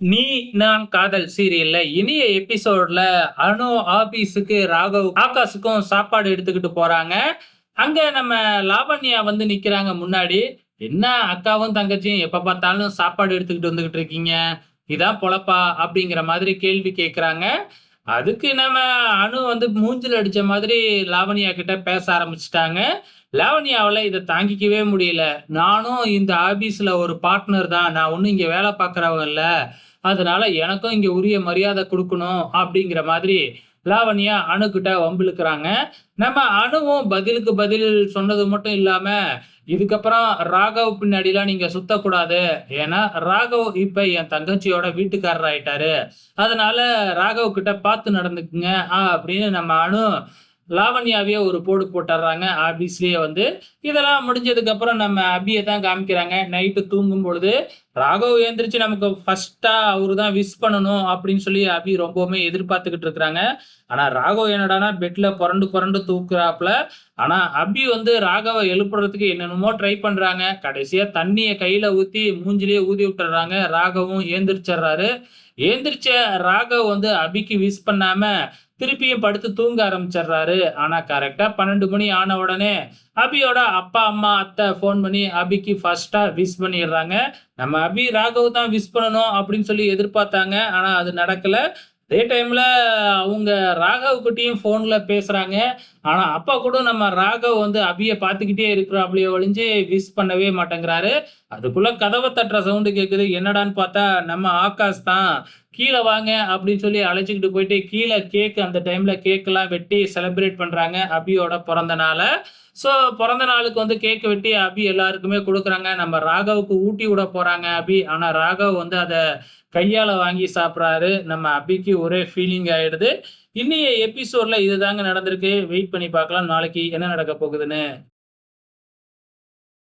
நீ நான் காதல் சீரியல்ல இனிய எபிசோட்ல அனு ஆபீஸுக்கு ராகவ் ஆகாஷுக்கும் சாப்பாடு எடுத்துக்கிட்டு போறாங்க. அங்க நம்ம லாவண்யா வந்து நிக்கிறாங்க முன்னாடி. என்ன அக்காவும் தங்கச்சியும் எப்ப பார்த்தாலும் சாப்பாடு எடுத்துக்கிட்டு வந்துகிட்டு இருக்கீங்க? இதான் பொழப்பா? அப்படிங்கிற மாதிரி கேள்வி கேட்குறாங்க அதுக்கு நம்ம அணு வந்து மூஞ்சில் அடிச்ச மாதிரி லாவண்யா கிட்ட பேச ஆரம்பிச்சிட்டாங்க. லாவணியாவில் இதை தாங்கிக்கவே முடியல. நானும் இந்த ஆபீஸில் ஒரு பார்ட்னர் தான். நான் ஒன்றும் இங்கே வேலை பார்க்குறவங்க இல்லை. அதனால எனக்கும் இங்கே உரிய மரியாதை கொடுக்கணும் அப்படிங்கிற மாதிரி லாவண்யா அணுகிட்ட வம்பிழுக்கிறாங்க. நம்ம அணுவும் பதிலுக்கு பதில் சொன்னது மட்டும் இல்லாம இதுக்கப்புறம் ராகவ் பின்னாடிலாம் நீங்க சுத்தக்கூடாது. ஏன்னா ராகவ் இப்ப என் தங்கச்சியோட வீட்டுக்காரர் ஆயிட்டாரு. அதனால ராகவ் கிட்ட பார்த்து நடந்துக்குங்க அப்படின்னு நம்ம அணு லாவண்யாவே ஒரு போடு போட்டுடுறாங்க ஆபீஸ்லயே வந்து இதெல்லாம் முடிஞ்சதுக்கு அப்புறம் நம்ம அபியை தான் காமிக்கிறாங்க. நைட்டு தூங்கும் பொழுது ராகவ் ஏந்திரிச்சு நமக்கு ஃபர்ஸ்டா அவரு தான் விஷ் பண்ணணும் அப்படின்னு சொல்லி அபி ரொம்பவுமே எதிர்பார்த்துக்கிட்டு இருக்கிறாங்க. ஆனா ராகவ் என்னடானா பெட்ல புரண்டு புரண்டு தூக்குறாப்புல. ஆனா அபி வந்து ராகவை எழுப்புறதுக்கு என்னென்னமோ ட்ரை பண்றாங்க. கடைசியா தண்ணியை கையில ஊத்தி மூஞ்சிலேயே ஊதி விட்டுறாங்க. ராகவும் ஏந்திரிச்சிடுறாரு ஏந்திரிச்ச ராகவ் வந்து அபிக்கு விஷ் பண்ணாம திருப்பியும் படுத்து தூங்க ஆரம்பிச்சிடுறாரு. ஆனா கரெக்டா பன்னெண்டு மணி ஆன உடனே அபியோட அப்பா அம்மா அத்தை ஃபோன் பண்ணி அபிக்கு ஃபர்ஸ்டா விஷ் பண்ணிடுறாங்க. நம்ம அபி ராகவ் தான் விஷ் பண்ணணும் அப்படின்னு சொல்லி எதிர்பார்த்தாங்க. ஆனா அது நடக்கல. அதே டைம்ல அவங்க ராகவ் கிட்டேயும் ஃபோனில் பேசுறாங்க. ஆனா அப்பா கூட நம்ம ராகவ் வந்து அபியை பார்த்துக்கிட்டே இருக்கிறோம் அப்படியே ஒழிஞ்சு விஷ் பண்ணவே மாட்டேங்கிறாரு. அதுக்குள்ள கதவை தட்டுற சவுண்டு கேட்குது என்னடான்னு பார்த்தா நம்ம ஆகாஷ் தான். கீழே வாங்க அப்படின்னு சொல்லி அழைச்சிக்கிட்டு போயிட்டு கீழே கேக் அந்த டைம்ல கேக்கெல்லாம் வெட்டி செலிப்ரேட் பண்றாங்க அபியோட பிறந்த நாளை. ஸோ பிறந்த நாளுக்கு வந்து கேக் வெட்டி அபி எல்லாருக்குமே கொடுக்குறாங்க. நம்ம ராகவுக்கு ஊட்டி விட போறாங்க அபி. ஆனா ராகவ் வந்து அதை கையால வாங்கி சாப்பிட்றாரு. நம்ம அபிக்கு ஒரே ஃபீலிங் ஆயிடுது. இன்னைய எபிசோட்ல இதுதாங்க நடந்திருக்கு. வெயிட் பண்ணி பார்க்கலாம். நாளைக்கு என்ன நடக்க போகுதுன்னு.